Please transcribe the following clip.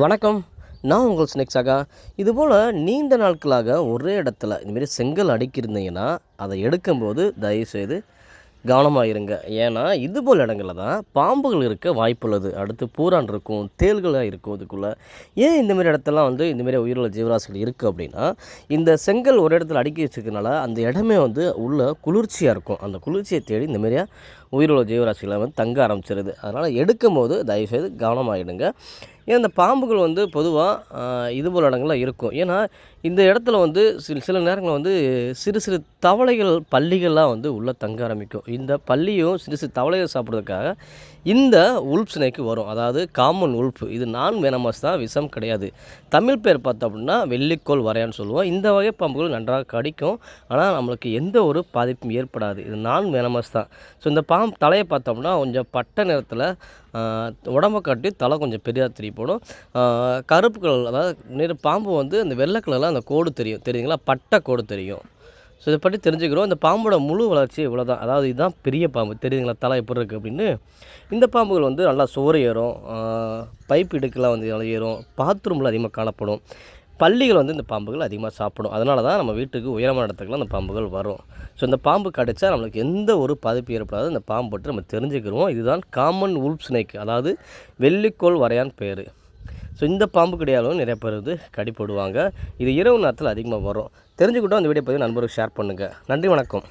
வணக்கம். நான் உங்கள் ஸ்னேக் ஆகா இதுபோல் நீண்ட நாட்களாக ஒரே இடத்துல இதுமாரி செங்கல் அடுக்கியிருந்தீங்கன்னா அதை எடுக்கும்போது தயவுசெய்து கவனமாக இருங்க ஏன்னா இதுபோல் இடங்களில் தான் பாம்புகள் இருக்க வாய்ப்புள்ளது. அடுத்து பூரான் இருக்கும் தேள்களாக இருக்கும் இதுக்குள்ளே. ஏன் இந்தமாரி இடத்தெல்லாம் வந்து இந்தமாரி உயிருள்ள ஜீவராசிகள் இருக்குது அப்படின்னா இந்த செங்கல் ஒரு இடத்துல அடுக்கி வச்சுருக்கனால அந்த இடமே வந்து உள்ள குளிர்ச்சியாக இருக்கும். அந்த குளிர்ச்சியை தேடி இந்தமாரியாக உயிருள்ள ஜீவராசிகளை வந்து தங்க ஆரம்பிச்சிருது. அதனால் எடுக்கும் போது தயவுசெய்து கவனமாகிடுங்க ஏன் இந்த பாம்புகள் வந்து பொதுவாக இது போல் இருக்கும். ஏன்னா இந்த இடத்துல வந்து சில சில நேரங்களில் வந்து சிறு சிறு தவளைகள் பள்ளிகள்லாம் வந்து உள்ளே தங்க ஆரம்பிக்கும். இந்த பள்ளியும் சிறு சிறு தவளைகள் சாப்பிட்றதுக்காக இந்த உல்ப் ஸ்னேக்கு வரும். அதாவது காமன் உல்ப் இது நான் வேனமாஸ் தான் விஷம் கிடையாது. தமிழ் பேர் பார்த்தோம் அப்படின்னா வெள்ளிக்கோள் வரையான்னு சொல்லுவோம். இந்த வகை பாம்புகள் நன்றாக கடிக்கும். ஆனால் நம்மளுக்கு எந்த ஒரு பாதிப்பும் ஏற்படாது. இது நான் வேனமாஸ் தான். ஸோ இந்த பாம்பு தலையை பார்த்தோம்னா கொஞ்சம் பட்டை நிறத்தில் உடம்ப காட்டி தலை கொஞ்சம் பெரியாக தெரியும். போடும். கருப்பு கலர் அதாவது நிற பாம்பு வந்து அந்த வெள்ளை கலரில் அந்த கோடு தெரியும். தெரியுங்களா பட்டை கோடு தெரியும். ஸோ இதை பற்றி தெரிஞ்சுக்கிறோம். இந்த பாம்போட முழு வளர்ச்சி இவ்வளோ தான் அதாவது இதுதான் பெரிய பாம்பு. தெரியுதுங்களா? தலை எப்படி இருக்குது அப்படின்னு. இந்த பாம்புகள் வந்து நல்லா சோறு ஏறும். பைப் இடுக்கெல்லாம் வந்து ஏறும். பாத்ரூமில் அதிகமாக காணப்படும். பள்ளிகள் வந்து இந்த பாம்புகள் அதிகமாக சாப்பிடும். அதனால தான் நம்ம வீட்டுக்கு உயரமான இடத்துக்குலாம் அந்த பாம்புகள் வரும். ஸோ இந்த பாம்பு கடிச்சா நம்மளுக்கு எந்த ஒரு பாதிப்பு ஏற்படாது. அந்த பாம்பு பற்றி நம்ம தெரிஞ்சுக்கிறோம். இதுதான் காமன் உல்ப் ஸ்னேக் அதாவது வெள்ளிக்கோள் வரையான் பேர். ஸோ இந்த பாம்பு கிடையாலும் நிறைய பேர் வந்து கடிப்படுவாங்க இது இரவு நேரத்தில் அதிகமாக வரும். தெரிஞ்சுக்கிட்டோம். அந்த வீடியோ பற்றி நண்பருக்கு ஷேர் பண்ணுங்கள் நன்றி வணக்கம்.